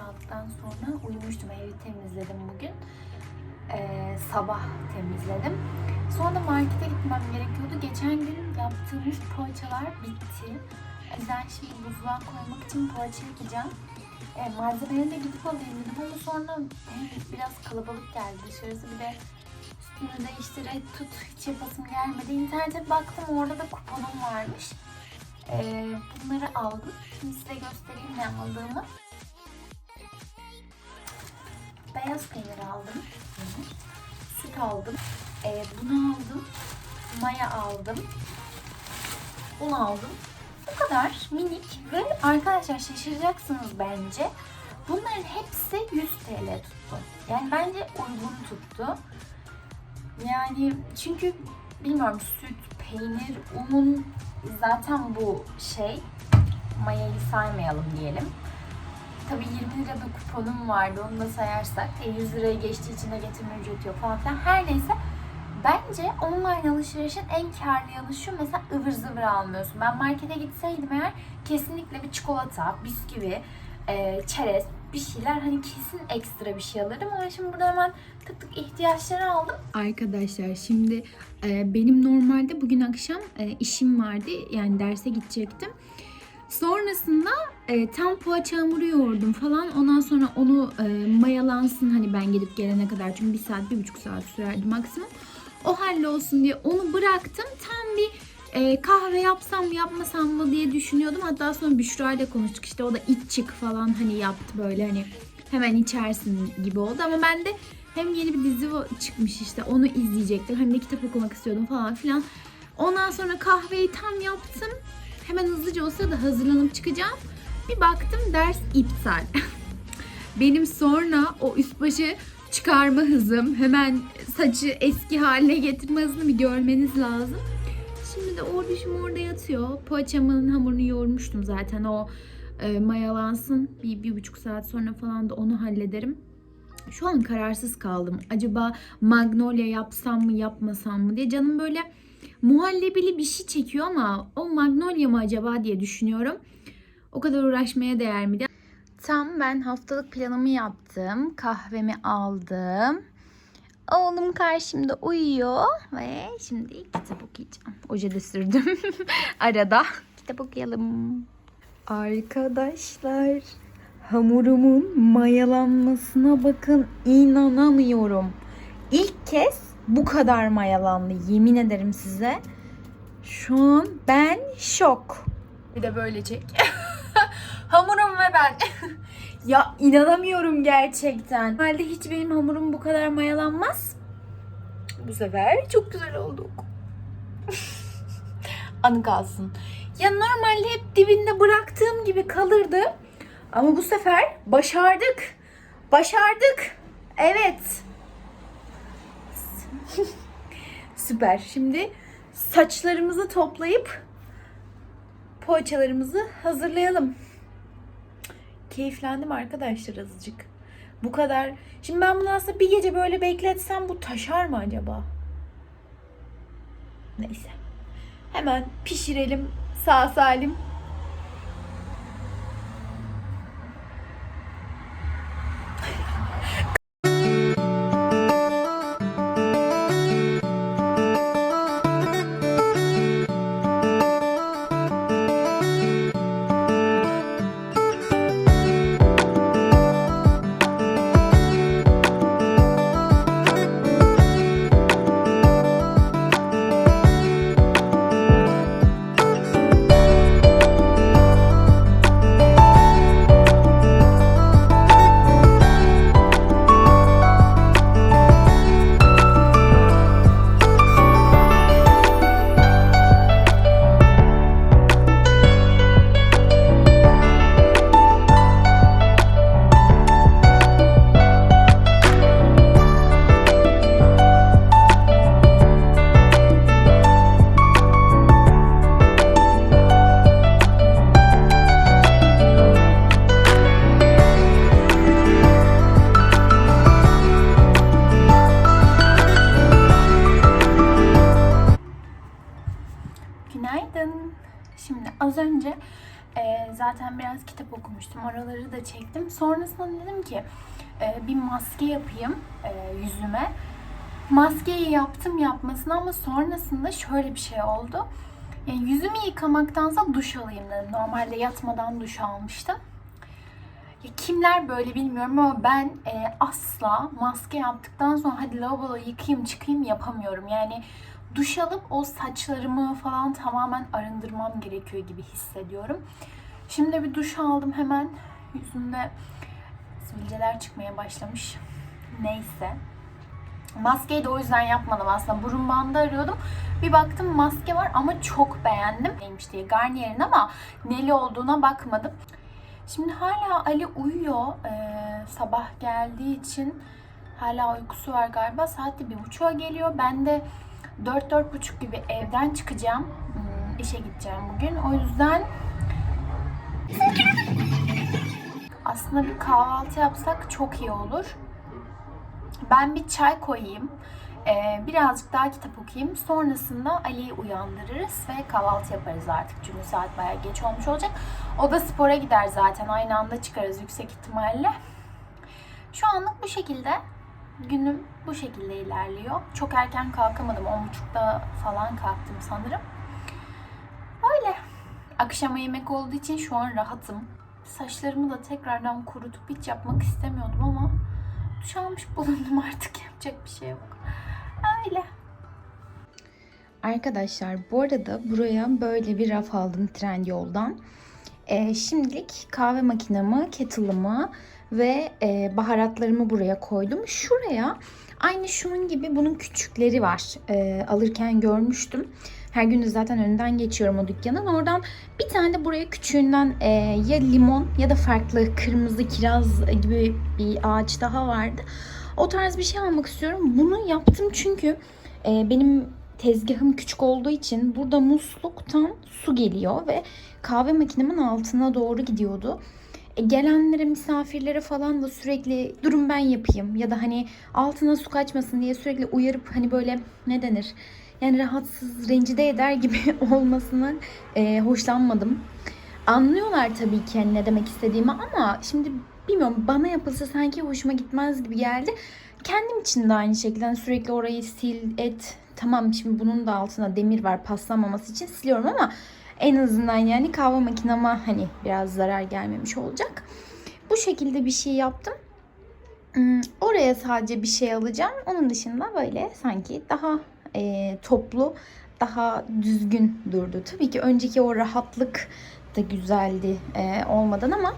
aldıktan sonra uyumuştum. Evi temizledim bugün. Ee, sabah temizledim. Sonra markete gitmem gerekiyordu. Geçen gün yaptığımız poğaçalar bitti. O yüzden şimdi buzluğa koymak için poğaça yapacağım. E, malzemeleri de gidip alayım dedim ama sonra e, biraz kalabalık geldi dışarısı. Bir de üstünü değiştir, tut hiç yapasım gelmedi. İnternete baktım orada da kuponum varmış. E, bunları aldım. Şimdi size göstereyim ne aldığımı. Beyaz peynir aldım. Süt aldım. E, bunu aldım. Maya aldım. Un aldım. Bu kadar minik ve arkadaşlar şaşıracaksınız bence. Bunların hepsi 100 TL tuttu. Yani bence uygun tuttu. Yani çünkü bilmiyorum süt, peynir, un zaten bu şey mayayı saymayalım diyelim. Tabii 20 lira bir kuponum vardı onu da sayarsak. E, 100 liraya geçtiği için de getirme ücreti yok falan filan. Her neyse Bence online alışverişin en karlı yanı şu mesela ıvır zıvır almıyorsun. Ben markete gitseydim eğer kesinlikle bir çikolata, bisküvi, e, çerez bir şeyler hani kesin ekstra bir şey alırım ama şimdi burada hemen tık tık ihtiyaçları aldım. Arkadaşlar şimdi e, benim normalde bugün akşam e, işim vardı yani derse gidecektim. Sonrasında e, tam poğaça hamuru yoğurdum falan. Ondan sonra onu e, mayalansın hani ben gidip gelene kadar. Çünkü bir saat, bir buçuk saat sürerdi maksimum. O hallolsun diye onu bıraktım. Tam bir e, kahve yapsam mı yapmasam mı diye düşünüyordum. Hatta sonra Büşra ile konuştuk. İşte o da iç çık falan hani yaptı böyle hani hemen içersin gibi oldu. Ama ben de hem yeni bir dizi çıkmış işte onu izleyecektim. Hem de kitap okumak istiyordum falan filan. Ondan sonra kahveyi tam yaptım. Hemen hızlıca olsa da hazırlanıp çıkacağım. Bir baktım ders iptal. Benim sonra o üst başı çıkarma hızım, hemen saçı eski haline getirme hızını bir görmeniz lazım. Şimdi de orucum orada yatıyor. Poğaçamın hamurunu yoğurmuştum zaten. O e, mayalansın. Bir, bir buçuk saat sonra falan da onu hallederim. Şu an kararsız kaldım. Acaba magnolia yapsam mı yapmasam mı diye. Canım böyle muhallebili bir şey çekiyor ama o magnolia mı acaba diye düşünüyorum. O kadar uğraşmaya değer mi diye. Tam ben haftalık planımı yaptım. Kahvemi aldım. Oğlum karşımda uyuyor ve şimdi kitap okuyacağım. Oje de sürdüm. Arada kitap okuyalım. Arkadaşlar hamurumun mayalanmasına bakın inanamıyorum. İlk kez bu kadar mayalandı yemin ederim size. Şu an ben şok. Bir de böyle çek. Hamurum ve ben. ya inanamıyorum gerçekten. Normalde hiç benim hamurum bu kadar mayalanmaz. Bu sefer çok güzel olduk. Anı kalsın. Ya normalde hep dibinde bıraktığım gibi kalırdı. Ama bu sefer başardık. Başardık. Evet. Süper. Şimdi saçlarımızı toplayıp poğaçalarımızı hazırlayalım. Keyiflendim arkadaşlar azıcık. Bu kadar. Şimdi ben bunu aslında bir gece böyle bekletsem bu taşar mı acaba? Neyse. Hemen pişirelim sağ salim. Sonrasında dedim ki e, bir maske yapayım e, yüzüme. Maskeyi yaptım yapmasına ama sonrasında şöyle bir şey oldu. Yani yüzümü yıkamaktansa duş alayım dedim. Normalde yatmadan duş almıştım. Ya kimler böyle bilmiyorum ama ben e, asla maske yaptıktan sonra hadi lavaboda yıkayayım çıkayım yapamıyorum. Yani duş alıp o saçlarımı falan tamamen arındırmam gerekiyor gibi hissediyorum. Şimdi bir duş aldım hemen. Yüzümde sivilceler çıkmaya başlamış. Neyse. Maskeyi de o yüzden yapmadım aslında. Burun bandı arıyordum. Bir baktım maske var ama çok beğendim. Neymiş diye Garnier'in ama neli olduğuna bakmadım. Şimdi hala Ali uyuyor. Ee, sabah geldiği için hala uykusu var galiba. Saat de bir buçuğa geliyor. Ben de dört dört buçuk gibi evden çıkacağım. Hmm, işe gideceğim bugün. O yüzden aslında bir kahvaltı yapsak çok iyi olur. Ben bir çay koyayım. Ee, birazcık daha kitap okuyayım. Sonrasında Ali'yi uyandırırız ve kahvaltı yaparız artık. Çünkü saat bayağı geç olmuş olacak. O da spora gider zaten. Aynı anda çıkarız yüksek ihtimalle. Şu anlık bu şekilde. Günüm bu şekilde ilerliyor. Çok erken kalkamadım. 10.30'da falan kalktım sanırım. Öyle. Akşama yemek olduğu için şu an rahatım. Saçlarımı da tekrardan kurutup hiç yapmak istemiyordum ama duş almış bulundum artık yapacak bir şey yok. Öyle. Arkadaşlar bu arada buraya böyle bir raf aldım Trendyol'dan. Ee, şimdilik kahve makinamı, kettle'ımı ve e, baharatlarımı buraya koydum. Şuraya aynı şunun gibi bunun küçükleri var. Ee, alırken görmüştüm. Her gün zaten önünden geçiyorum o dükkanın. Oradan bir tane de buraya küçüğünden e, ya limon ya da farklı kırmızı kiraz gibi bir ağaç daha vardı. O tarz bir şey almak istiyorum. Bunu yaptım çünkü e, benim tezgahım küçük olduğu için burada musluktan su geliyor ve kahve makinemin altına doğru gidiyordu. E, gelenlere, misafirlere falan da sürekli durum ben yapayım ya da hani altına su kaçmasın diye sürekli uyarıp hani böyle ne denir? Yani rahatsız, rencide eder gibi olmasından e, hoşlanmadım. Anlıyorlar tabii ki hani ne demek istediğimi ama şimdi bilmiyorum bana yapılsa sanki hoşuma gitmez gibi geldi. Kendim için de aynı şekilde hani sürekli orayı sil, et. Tamam şimdi bunun da altına demir var paslanmaması için siliyorum ama en azından yani kahve makinama hani biraz zarar gelmemiş olacak. Bu şekilde bir şey yaptım. Hmm, Oraya sadece bir şey alacağım. Onun dışında böyle sanki daha e, toplu, daha düzgün durdu. Tabii ki önceki o rahatlık da güzeldi e, olmadan ama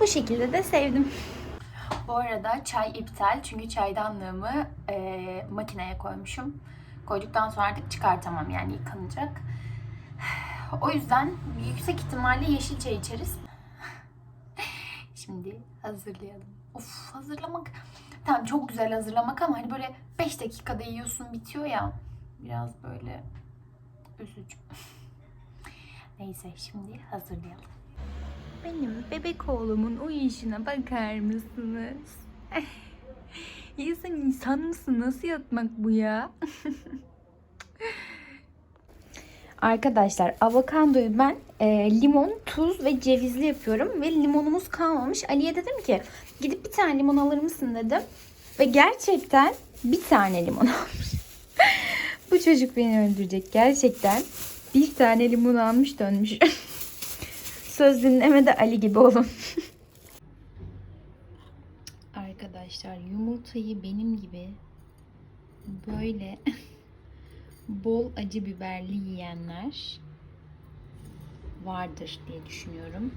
bu şekilde de sevdim. Bu arada çay iptal çünkü çaydanlığımı e, makineye koymuşum. Koyduktan sonra artık çıkartamam yani yıkanacak. O yüzden yüksek ihtimalle yeşil çay içeriz. Şimdi hazırlayalım. Of hazırlamak. Tamam çok güzel hazırlamak ama hani böyle 5 dakikada yiyorsun bitiyor ya. Biraz böyle üzücü. Neyse şimdi hazırlayalım. Benim bebek oğlumun uyuyuşuna bakar mısınız? sen insan mısın? Nasıl yatmak bu ya? Arkadaşlar avokadoyu ben e, limon, tuz ve cevizli yapıyorum. Ve limonumuz kalmamış. Ali'ye dedim ki gidip bir tane limon alır mısın dedim. Ve gerçekten bir tane limon almış. Bu çocuk beni öldürecek gerçekten. Bir tane limon almış dönmüş. Söz dinlemede Ali gibi olun. Arkadaşlar yumurtayı benim gibi böyle bol acı biberli yiyenler vardır diye düşünüyorum.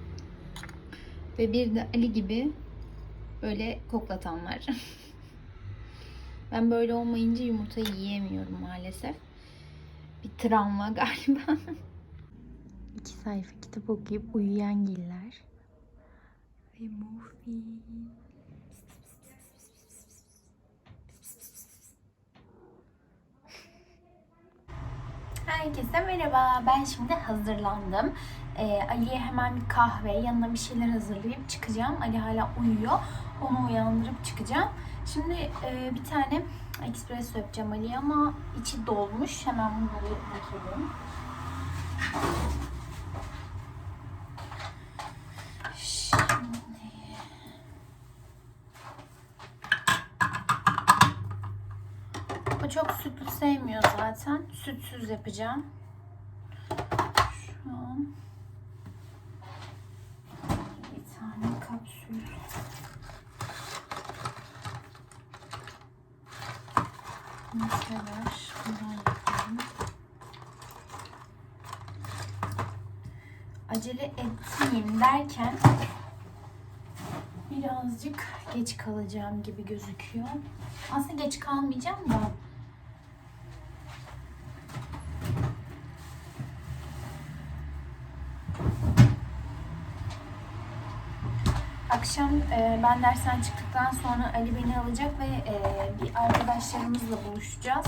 Ve bir de Ali gibi böyle koklatanlar. Ben böyle olmayınca yumurtayı yiyemiyorum maalesef. Bir travma galiba. İki sayfa kitap okuyup uyuyan giller. Ve muffin. Herkese merhaba. Ben şimdi hazırlandım e, Ali'ye hemen bir kahve, yanına bir şeyler hazırlayıp çıkacağım. Ali hala uyuyor. Onu uyandırıp çıkacağım. Şimdi e, bir tane espresso yapacağım Ali'ye ama içi dolmuş. Hemen bunları dökelim. O çok sütlü sevmiyor zaten. Sütsüz yapacağım. Şu an kapsül. Mesela bundan yapalım. Acele etmeyeyim derken birazcık geç kalacağım gibi gözüküyor. Aslında geç kalmayacağım da Akşam e, ben dersten çıktıktan sonra Ali beni alacak ve e, bir arkadaşlarımızla buluşacağız.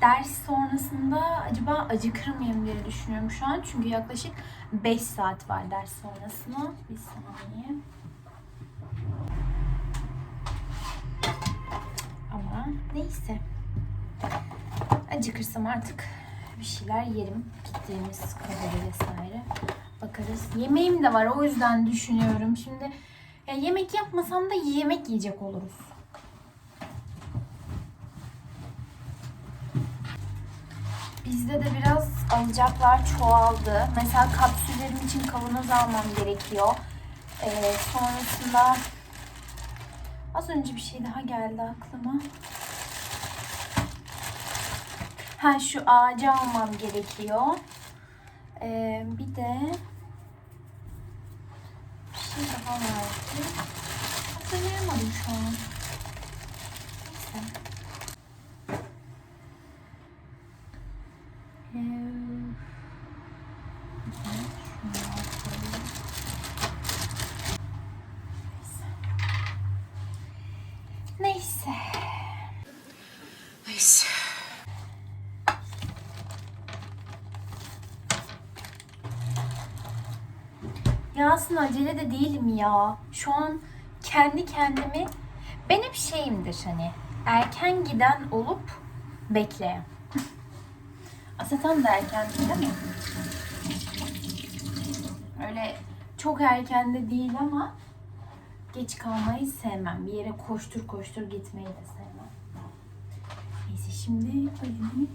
Ders sonrasında acaba acıkır mıyım diye düşünüyorum şu an. Çünkü yaklaşık 5 saat var ders sonrasına. Bir saniye. Ama neyse. Acıkırsam artık bir şeyler yerim. Gittiğimiz kafede vesaire. Bakarız. Yemeğim de var o yüzden düşünüyorum. Şimdi ya yemek yapmasam da yemek yiyecek oluruz. Bizde de biraz alacaklar çoğaldı. Mesela kapsüllerim için kavanoz almam gerekiyor. Ee, sonrasında az önce bir şey daha geldi aklıma. Ha şu ağacı almam gerekiyor. Ee, bir de bir şey daha vardı. Hatırlayamadım şu an. Neyse. Ee, şunu atalım. Neyse. Neyse. Neyse. Ya aslında acele de değilim ya. Şu an kendi kendimi ben hep şeyimdir hani erken giden olup bekleyen. Aslında da erken değil mi? Öyle çok erken de değil ama geç kalmayı sevmem. Bir yere koştur koştur gitmeyi de sevmem. Neyse şimdi Ali'nin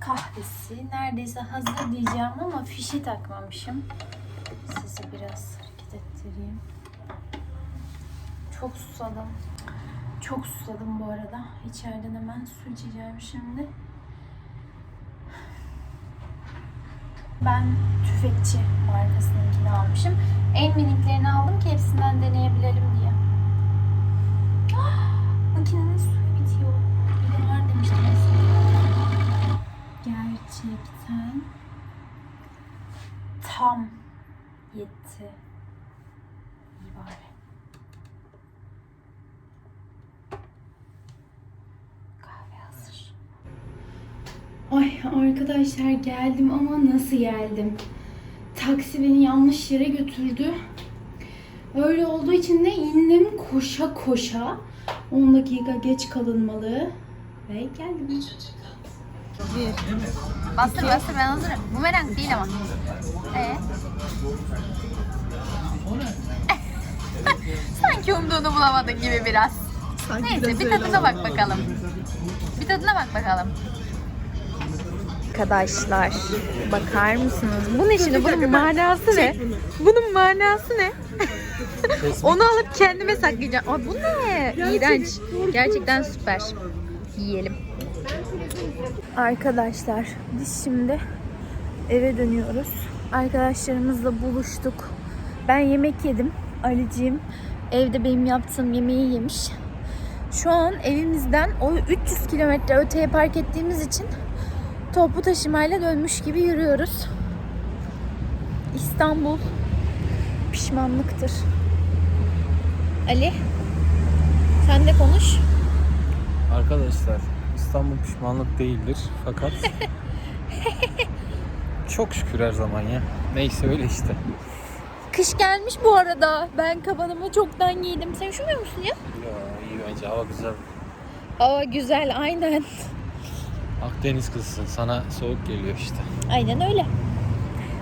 kahvesi neredeyse hazır diyeceğim ama fişi takmamışım. Sizi biraz hareket ettireyim. Çok susadım. Çok susadım bu arada. İçeriden hemen su içeceğim şimdi. Ben tüfekçi markasınınkini almışım. En miniklerini aldım ki hepsinden deneyebilelim diye. Ah, Makinenin suyu bitiyor. Bir de var demiştim. Gerçekten tam yetti. İyi bari. Kahve hazır. Ay arkadaşlar geldim ama nasıl geldim? Taksi beni yanlış yere götürdü. Öyle olduğu için de indim koşa koşa. 10 dakika geç kalınmalı. Ve geldim. Bastır bastır ben hazırım. Bumerang değil ama. Ee? Sanki umduğunu bulamadın gibi biraz. Neyse bir tadına bak bakalım. Bir tadına bak bakalım. Arkadaşlar bakar mısınız? Bu ne şimdi? Bunun manası ne? Bunun manası ne? Onu alıp kendime saklayacağım. Aa, bu ne? İğrenç. Gerçekten süper. Yiyelim. Arkadaşlar biz şimdi eve dönüyoruz. Arkadaşlarımızla buluştuk. Ben yemek yedim. Ali'ciğim evde benim yaptığım yemeği yemiş. Şu an evimizden o 300 kilometre öteye park ettiğimiz için toplu taşımayla dönmüş gibi yürüyoruz. İstanbul pişmanlıktır. Ali sen de konuş. Arkadaşlar İstanbul pişmanlık değildir fakat çok şükür her zaman ya. Neyse öyle işte. Kış gelmiş bu arada. Ben kabanımı çoktan giydim. Sen üşümüyor musun ya? Ya iyi bence hava güzel. Aa güzel aynen. Akdeniz kızsın sana soğuk geliyor işte. Aynen öyle.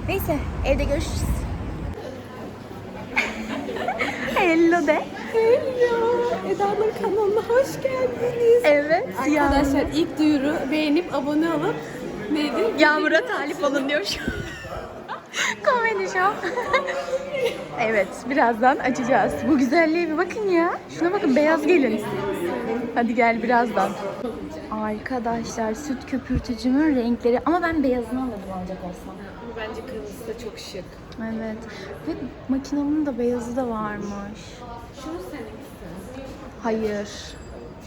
Neyse evde görüşürüz. Hello de. Eda'nın kanalına hoş geldiniz. Evet. Arkadaşlar ilk duyuru beğenip abone olup neydi? Yağmur'a talip olun diyor şu. Komedi şu an. evet birazdan açacağız. Bu güzelliğe bir bakın ya. Şuna bakın beyaz gelin. Hadi gel birazdan. Arkadaşlar süt köpürtücümün renkleri ama ben beyazını alırdım alacak olsam. Bence kırmızı da çok şık. Evet. Ve makinamın da beyazı da varmış. Şu seninkisi. Hayır.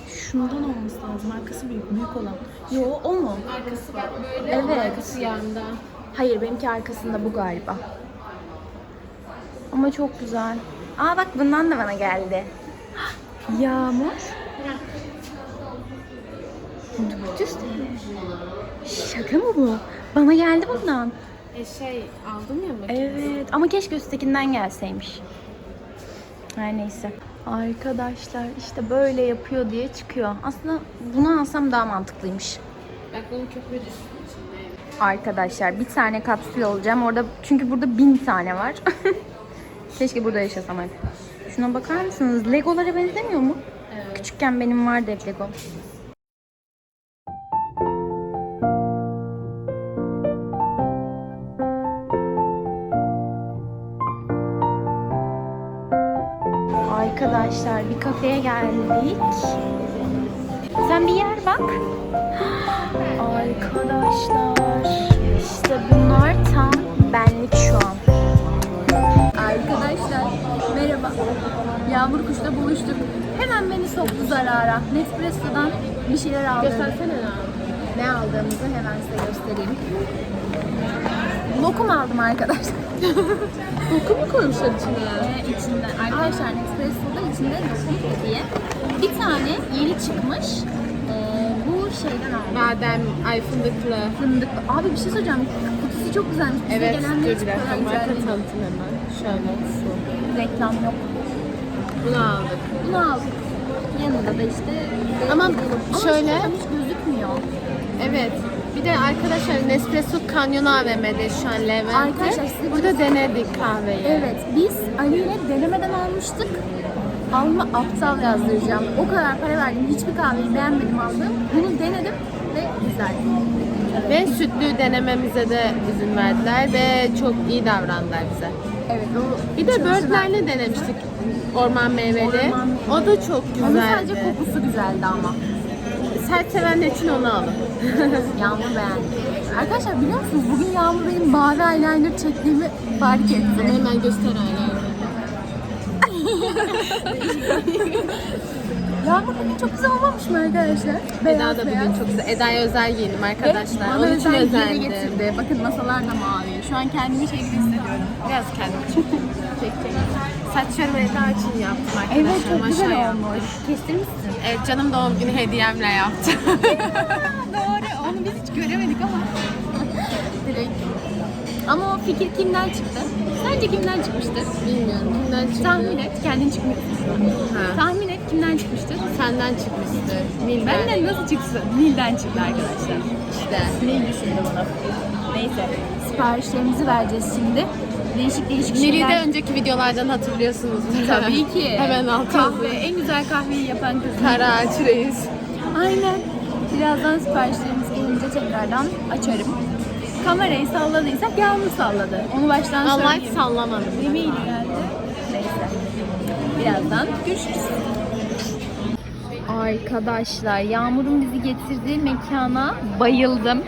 Şundan olması lazım. Arkası büyük, büyük olan. Yo o mu? Arkası bak böyle Evet. arkası yanda. Hayır benimki arkasında bu galiba. Ama çok güzel. Aa bak bundan da bana geldi. Yağmur. 400 TL. Şaka mı bu? Bana geldi bundan. E şey aldım ya bak. Evet ama keşke üsttekinden gelseymiş. Her neyse. Arkadaşlar işte böyle yapıyor diye çıkıyor. Aslında bunu alsam daha mantıklıymış. Bak bunun köpüğü şunun içinde. Arkadaşlar bir tane kapsül olacağım. Orada çünkü burada bin tane var. Keşke burada yaşasam hep. Şuna bakar mısınız? Legolara benzemiyor mu? Küçükken benim vardı hep Lego. Bir kafeye geldik. Sen bir yer bak. Arkadaşlar işte bunlar tam benlik şu an. Arkadaşlar merhaba. Yağmur kuşla buluştuk. Hemen beni soktu zarara. Nespresso'dan bir şeyler aldım. Göstersene. Ne aldığımızı hemen size göstereyim. Lokum aldım arkadaşlar. Doku mu koymuşlar içine? Ee, içinden. Arkadaşlar Nespresso'da içinde lokum diye. Bir tane yeni çıkmış. Ee, bu şeyden aldım. Badem, ay fındıklı. Fındıklı. Abi bir şey söyleyeceğim. Kutusu çok güzelmiş. Bize Evet, gelenler dur bir dakika. Marka tanıtım hemen. Şöyle şu. Reklam yok. Bunu aldık. Bunu aldık. Yanında da işte Ama Ama şöyle- hiç gözükmüyor. Evet. Bir de arkadaşlar Nespresso Canyon AVM'de şu an Levent'te. Arkadaşlar size Burada denedik kahveyi. Evet, biz Ali ile denemeden almıştık. Alma aptal yazdıracağım. O kadar para verdim. Hiçbir kahveyi beğenmedim aldım. Bunu denedim ve güzel. Ve sütlü denememize de izin verdiler ve çok iyi davrandılar bize. Evet, o Bir de böğürtlenle denemiştik. Orman meyveli. Orman meyveli. O da çok Onun güzeldi. sadece kokusu güzeldi ama. Sert sevenler için onu alın. Yağmur beğendi. Arkadaşlar biliyor musunuz bugün Yağmur benim mavi eyeliner çektiğimi fark etti. Hemen göster hala. Yağmur bugün çok güzel olmamış mı arkadaşlar? Eda Beyaz da beyaz. bugün çok güzel. Eda'ya özel giyindim arkadaşlar. Bana Onun için özel getirdi. Bakın masalar da mavi. Şu an kendimi şey gibi hissediyorum. Biraz kendim çek çek. Saçlarımı Eda için yaptım arkadaşlar. Evet çok güzel Maşaya. olmuş. Kestirmişsin. Evet canım doğum günü hediyemle yaptım. Doğru. Onu biz hiç göremedik ama. Direkt. Ama o fikir kimden çıktı? Sence kimden çıkmıştır? Bilmiyorum kimden çıktı. Tahmin et. Kendin çıkmışsın. Ha. Tahmin et kimden çıkmıştır? Senden çıkmıştı. Nilden. Benden nasıl çıksın? Nil'den çıktı arkadaşlar. işte. Nil düşündü bunu. Neyse. Siparişlerimizi vereceğiz şimdi. Değişik değişik şeyler. de önceki videolardan hatırlıyorsunuz. Tabii ki. Hemen altı Kahve. En güzel kahveyi yapan kız. Kara ağaç reis. Aynen. Birazdan siparişlerimiz gelince tekrardan açarım. Kamerayı salladıysak yağmur salladı. Onu baştan Allah söyleyeyim. hiç sallamadım. Yemeğiyle geldi. Neyse. Birazdan görüşürüz. Arkadaşlar Yağmur'un bizi getirdiği mekana bayıldım.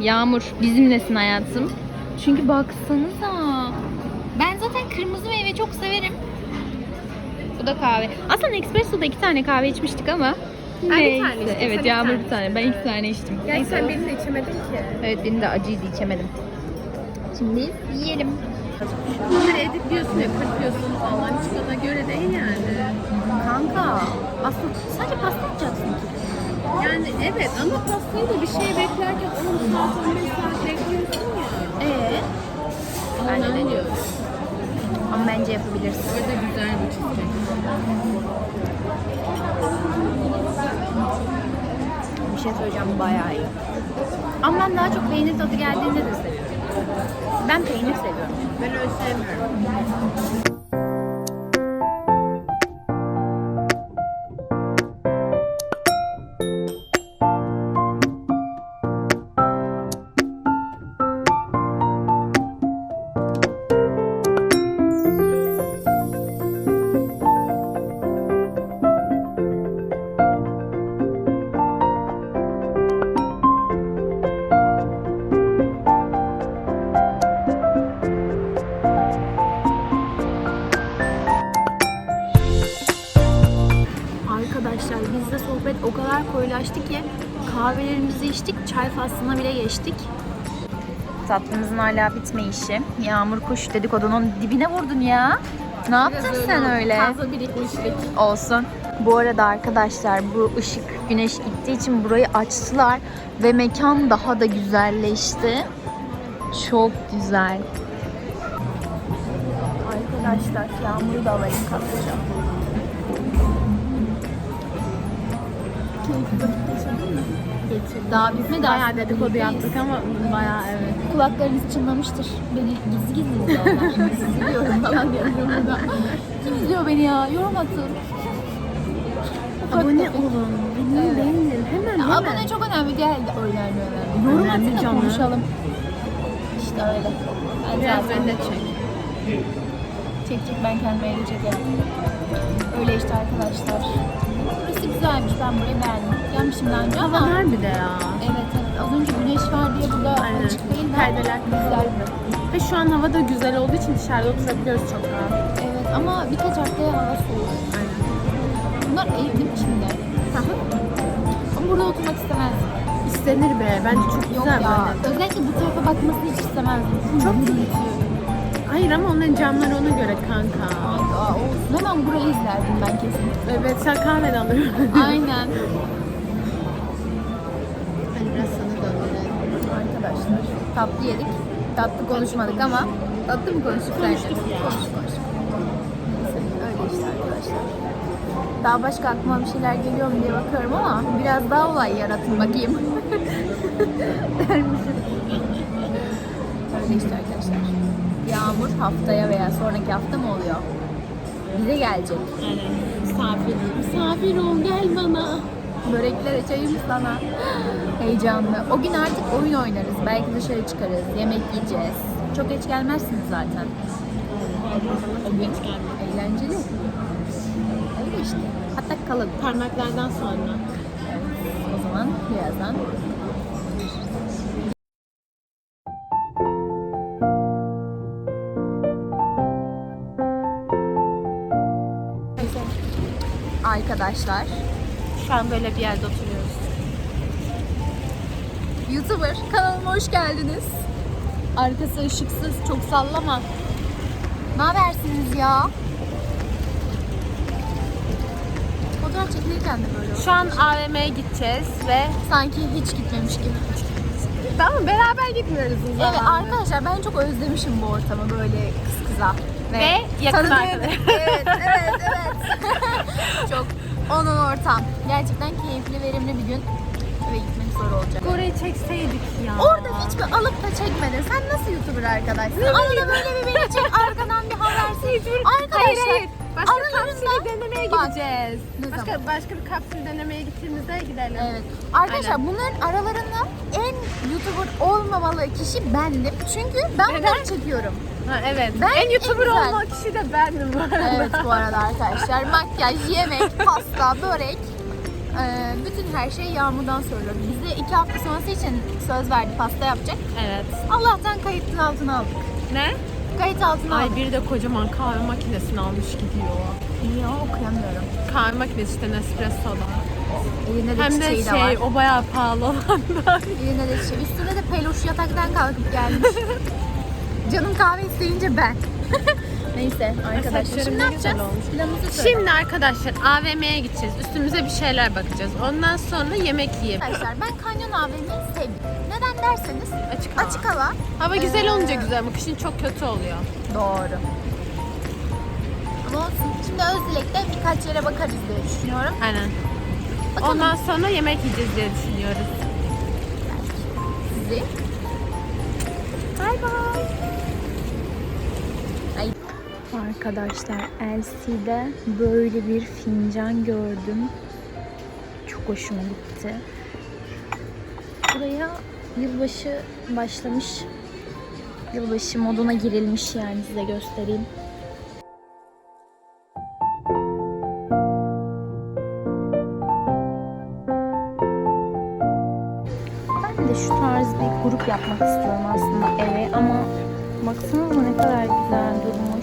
Yağmur bizimlesin hayatım. Çünkü baksanıza. Ben kırmızı meyve çok severim. Bu da kahve. Aslında Espresso'da iki tane kahve içmiştik ama. bir tane içtim, Evet sen Yağmur bir tane. Ben iki tane içtim. Gerçi Neyse. sen beni de içemedin ki. Evet benim de acıydı içemedim. Şimdi yiyelim. Bunları editliyorsun ya, kırpıyorsun falan. Bana göre değil yani. Kanka aslında sadece pasta yapacaksın. Yani evet ama pastayı da bir şey beklerken 10 saat 15 saat bekliyorsun ya. Ee? Ben de Ondan deniyorum. diyorum. Ama bence yapabilirsin. Orada güzel bir cheesecake. Bir şey söyleyeceğim bayağı iyi. Ama ben daha çok peynir tadı geldiğinde de seviyorum. Ben peynir seviyorum. Ben öyle sevmiyorum. Sohbete sohbet o kadar koyulaştı ki kahvelerimizi içtik, çay faslına bile geçtik. Tatlımızın hala bitme işi. Yağmur kuş dedikodunun dibine vurdun ya. Ne yaptın sen öyle? Fazla birikmişlik. Olsun. Bu arada arkadaşlar bu ışık güneş gittiği için burayı açtılar ve mekan daha da güzelleşti. Çok güzel. Arkadaşlar yağmuru da alayım katlayacağım. Getir. Daha bitmedi Bayağı aslında, dedikodu birlikteyiz. yaptık ama bayağı evet. Kulaklarınız çınlamıştır. Beni gizli gizli izliyorlar. Falan diyorum burada. Kim izliyor beni ya? Yorum atın. Abone olun. Beni Evet. beğenin. Hemen hemen. Abone çok önemli. Gel önemli önemli. Yorum Önemli atın da canım. konuşalım. İşte öyle. Biraz zaten beni de çek. Çek çek ben kendime ele çekerim. Öyle işte arkadaşlar. Burası güzelmiş. Ben burayı beğendim. Gelmişim daha önce ama. Var bir de ya. Evet evet. Az önce güneş var diye burada Aynen. açık değil. Perdeler güzeldi. Ve şu an hava da güzel olduğu için dışarıda oturabiliyoruz çok rahat. Evet ama birkaç haftaya hava soğur. Aynen. Bunlar ev değil mi şimdi? Ama burada oturmak istemezdim. İstenir be. Bence çok Yok güzel ya. böyle. Özellikle bu tarafa bakmasını hiç istemezdim. Çok gürültü. Hayır ama onların camları ona göre kanka. Aa, olsun. Hemen burayı izlerdim ben kesin. Evet sen kahve de alırım. Aynen. Hadi biraz sana döndürelim. Arkadaşlar tatlı yedik. Tatlı konuşmadık ama tatlı mı konuştuk Konuştuk sence? ya. Konuştuk konuştuk. Neyse öyle işte arkadaşlar. Daha başka aklıma bir şeyler geliyor mu diye bakıyorum ama biraz daha olay yaratın bakayım. Dermişim. öyle işte arkadaşlar. Yağmur haftaya veya sonraki hafta mı oluyor? Bize gelecek. Aynen. Misafir. Misafir ol gel bana. Börekler açayım sana. Heyecanlı. O gün artık oyun oynarız. Belki dışarı çıkarız. Yemek yiyeceğiz. Çok geç gelmezsiniz zaten. O gün eğlenceli. Öyle işte. Hatta kalalım. Parmaklardan sonra. O zaman birazdan Arkadaşlar, Şu an böyle bir yerde oturuyoruz. YouTuber kanalıma hoş geldiniz. Arkası ışıksız, çok sallama. Ne habersiniz ya? Fotoğraf çekilirken de böyle. Şu an AVM'ye gideceğiz ve sanki hiç gitmemiş gibi. Tamam beraber gitmiyoruz o Evet arkadaşlar ben çok özlemişim bu ortamı böyle kız kıza. Ve yakın arkadaş. Evet, evet, evet. çok onun ortam. Gerçekten keyifli, verimli bir gün. Eve gitmek zor olacak. Orayı çekseydik ya. Orada hiç mi alıp da çekmedin? Sen nasıl YouTuber arkadaşsın? Arada böyle bir beni çek, arkadan bir habersiz. Arkadaşlar, Hayır hayır. Başka kapsülü denemeye Bak, gideceğiz. Başka, zaman? başka bir kapsül denemeye gittiğimizde gidelim. Evet. Arkadaşlar Aynen. bunların aralarında en YouTuber olmamalı kişi bendim. Çünkü ben bunları çekiyorum. Ha, evet. Ben en YouTuber en olma kişi de bendim bu arada. Evet bu arada arkadaşlar makyaj, yemek, pasta, börek eee, bütün her şey Yağmur'dan söylüyorum. Bize iki hafta sonrası için söz verdi pasta yapacak. Evet. Allah'tan kayıt altına aldık. Ne? Kayıt altına Ay aldık. biri de kocaman kahve makinesini almış gidiyor. Niye okuyamıyorum. Kahve makinesi işte Nespresso'da. Elinde de Hem de çiçeği de şey var. o bayağı pahalı olandan. Elinde de çiçeği. Üstünde de peluş yataktan kalkıp gelmiş. Canım kahve isteyince ben. Neyse arkadaşlar şimdi ne yapacağız? Şimdi arkadaşlar AVM'ye gideceğiz. Üstümüze bir şeyler bakacağız. Ondan sonra yemek yiyip. Arkadaşlar ben Kanyon AVM'yi sevdim. Neden derseniz Açık hava. açık hava. Hava güzel Ee, olunca güzel ama kışın çok kötü oluyor. Doğru. Ama olsun. Şimdi Özdilek'te birkaç yere bakarız diye düşünüyorum. Aynen. Bakalım Ondan sonra yemek yiyeceğiz diye düşünüyoruz. sizi. Bay bay. Arkadaşlar LC'de böyle bir fincan gördüm. Çok hoşuma gitti. Buraya yılbaşı başlamış. Yılbaşı moduna girilmiş yani size göstereyim. Ben de şu tarz bir grup yapmak istiyorum aslında eve ama baksanıza ne kadar güzel durmuş.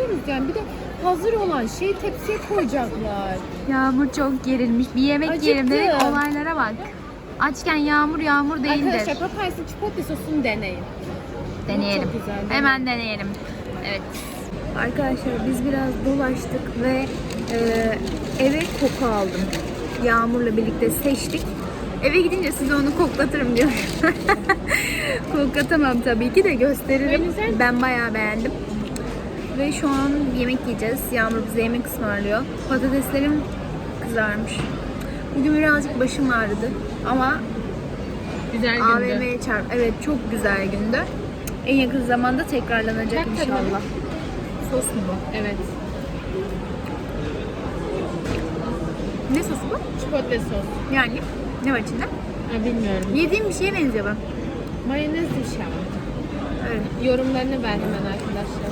Bekliyoruz yani. Bir de hazır olan şeyi tepsiye koyacaklar. Yağmur çok gerilmiş. Bir yemek Acıktım. yiyelim dedik olaylara bak. Açken yağmur yağmur değildir. Arkadaşlar Papays'ın chipotle sosunu deneyin. Deneyelim. Çok güzel. Hemen deneyelim. Evet. Arkadaşlar biz biraz dolaştık ve e, eve koku aldım. Yağmur'la birlikte seçtik. Eve gidince size onu koklatırım diyor. Koklatamam tabii ki de gösteririm. Ben bayağı beğendim. Ve şu an yemek yiyeceğiz. Yağmur bize yemek ısmarlıyor. Patateslerim kızarmış. Bugün birazcık başım ağrıdı ama Güzel gündü. AVM'ye çarp. Evet çok güzel gündü. En yakın zamanda tekrarlanacak Bak inşallah. Sos mu bu? Evet. Ne sosu bu? Chipotle sos. Yani ne var içinde? Ha, bilmiyorum. Yediğim bir şeye benziyor bak. Mayonez bir şey ama. Evet. Yorumlarını ver hemen arkadaşlar.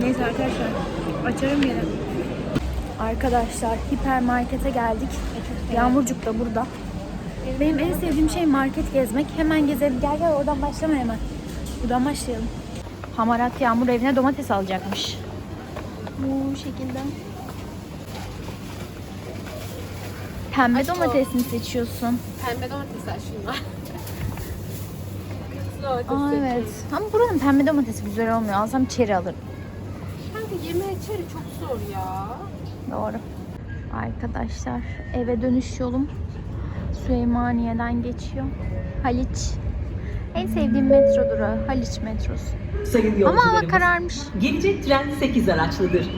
Neyse arkadaşlar açarım yine. Arkadaşlar hipermarkete geldik. Yağmurcuk da burada. Benim en sevdiğim şey market gezmek. Hemen gezelim. Gel gel oradan başlama hemen. Buradan başlayalım. Hamarat Yağmur evine domates alacakmış. Bu şekilde. Pembe Aşk domates mi seçiyorsun? Pembe domatesler şunlar. Domates Aa evet. Ama buranın pembe domatesi güzel olmuyor. Alsam çeri alırım. Kanka yemeğe içeri çok zor ya. Doğru. Arkadaşlar eve dönüş yolum Süleymaniye'den geçiyor. Haliç. En sevdiğim metro durağı Haliç metrosu. Sayın Ama hava kararmış. gelecek tren 8 araçlıdır.